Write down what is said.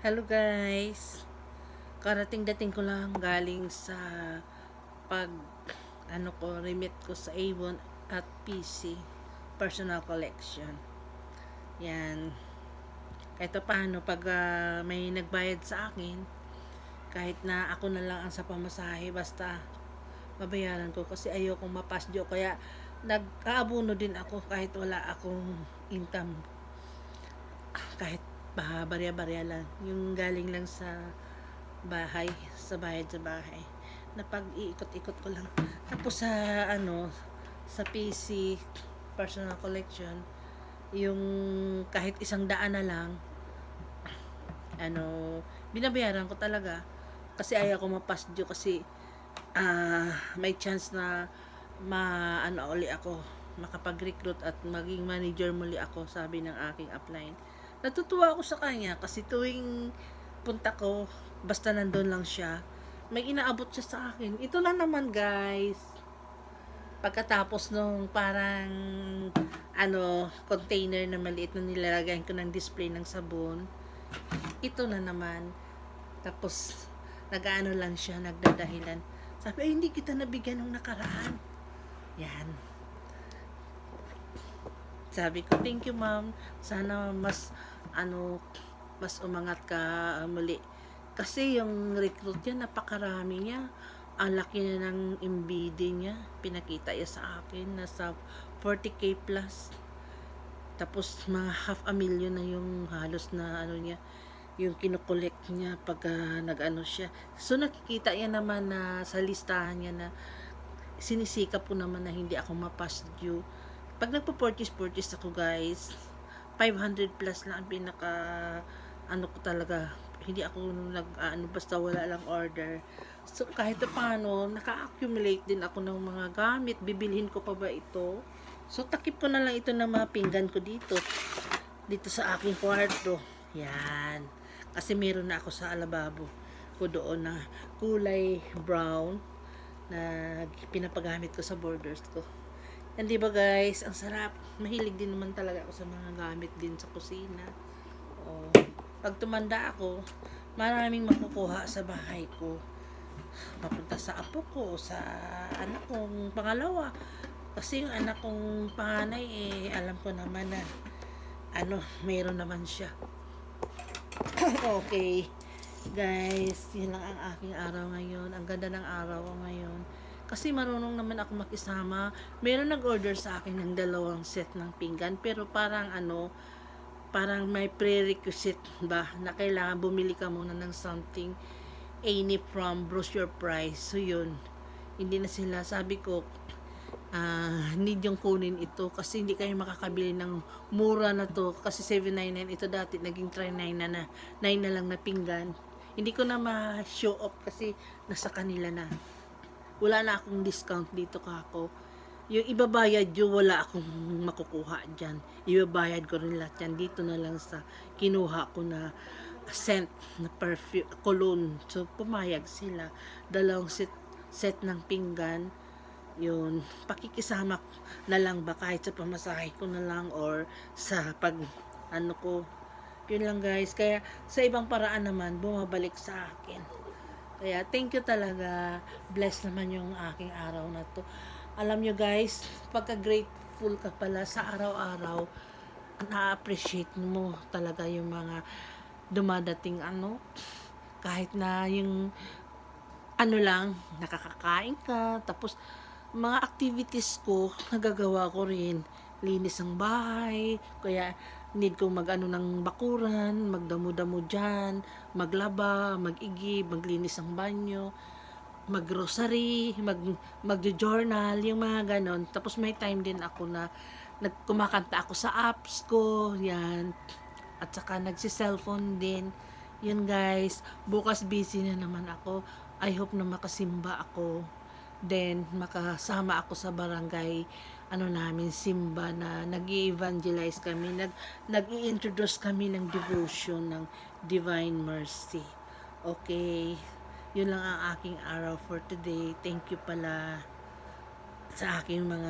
Hello guys. Karating dating ko lang galing sa pag ano ko remit ko sa Avon at PC personal collection. Yan. Pa paano pag ah, may nagbayad sa akin kahit na ako na lang ang sa pamasahe basta babayaran ko kasi ayokong mapasyo kaya nag-aabuno din ako kahit wala akong income pa barya-barya lang. Yung galing lang sa bahay sa bayad sa bahay. Na pag iikot-ikot ko lang. Tapos sa ano sa PC personal collection yung kahit isang daan na lang ano binabayaran ko talaga. Kasi ayaw ko mapasdyo kasi ah may chance na ma ano uli ako makapag-recruit at maging manager muli ako sabi ng aking upline natutuwa ako sa kanya kasi tuwing punta ko basta nandun lang siya may inaabot siya sa akin. Ito na naman guys. Pagkatapos nung parang ano container na maliit na nilalagyan ko ng display ng sabon ito na naman. Tapos nag-ano lang siya nagdadahilan. Sabi ay hindi kita nabigyan ng nakaraan. Yan sabi ko thank you ma'am. Sana mas ano mas umangat ka uh, muli. Kasi yung recruit niya napakarami niya. Ang laki na ng MBD niya pinakita niya sa akin nasa 40k plus. Tapos mga half a million na yung halos na ano niya yung kinokollect niya pag ah, nag-ano siya. So nakikita niya naman na sa listahan niya na sinisikap ko naman na hindi ako mapass due pag nagpo-purchase purchase ako guys 500 plus lang ang pinaka ano ko talaga. Hindi ako nag ano basta wala lang order. So kahit pa paano naka-accumulate din ako ng mga gamit. Bibilhin ko pa ba ito? So takip ko na lang ito ng mga pinggan ko dito. Dito sa aking kwarto. Yan. Kasi meron na ako sa alababo ko doon na kulay brown na pinapagamit ko sa borders ko yan di ba guys? Ang sarap. Mahilig din naman talaga ako sa mga gamit din sa kusina. Oh, pag tumanda ako maraming makukuha sa bahay ko. Mapunta sa apo ko sa anak kong pangalawa. Kasi yung anak kong panganay eh alam ko naman na ano mayroon naman siya. Okay. Guys yun lang ang aking araw ngayon. Ang ganda ng araw ngayon kasi marunong naman ako makisama meron nag-order sa akin ng dalawang set ng pinggan pero parang ano parang may prerequisite ba na kailangan bumili ka muna ng something any from brochure price. So yun. Hindi na sila sabi ko ah need yung kunin ito kasi hindi kayo makakabili ng mura na to. Kasi 799 ito dati naging 39 na na 9 na lang na pinggan. Hindi ko na ma-show off kasi nasa kanila na wala na akong discount dito kako. Yung ibabayad yun wala akong makukuha dyan. Ibabayad ko rin lahat yan. Dito na lang sa kinuha ko na scent na perfume cologne. So pumayag sila. Dalawang set, set ng pinggan. Yun, pakikisama na lang ba? Kahit sa pamasahe ko na lang or sa pag ano ko. Yun lang guys. Kaya sa ibang paraan naman bumabalik sa akin kaya thank you talaga bless naman yung aking araw na to alam nyo guys pagka grateful ka pala sa araw-araw na-appreciate mo talaga yung mga dumadating ano kahit na yung ano lang nakakakain ka tapos mga activities ko, nagagawa ko rin. Linis ng bahay, kaya need ko mag-ano ng bakuran, magdamo-damo dyan, maglaba, mag-igib, maglinis ng banyo, mag-grocery, mag, mag-journal, yung mga ganon. Tapos may time din ako na nagkumakanta ako sa apps ko, yan. At saka nagsi-cellphone din. Yun guys, bukas busy na naman ako. I hope na makasimba ako then makasama ako sa barangay ano namin simba na nag evangelize kami nag nag introduce kami ng devotion ng divine mercy. Okay yun lang ang aking araw for today. Thank you pala sa aking mga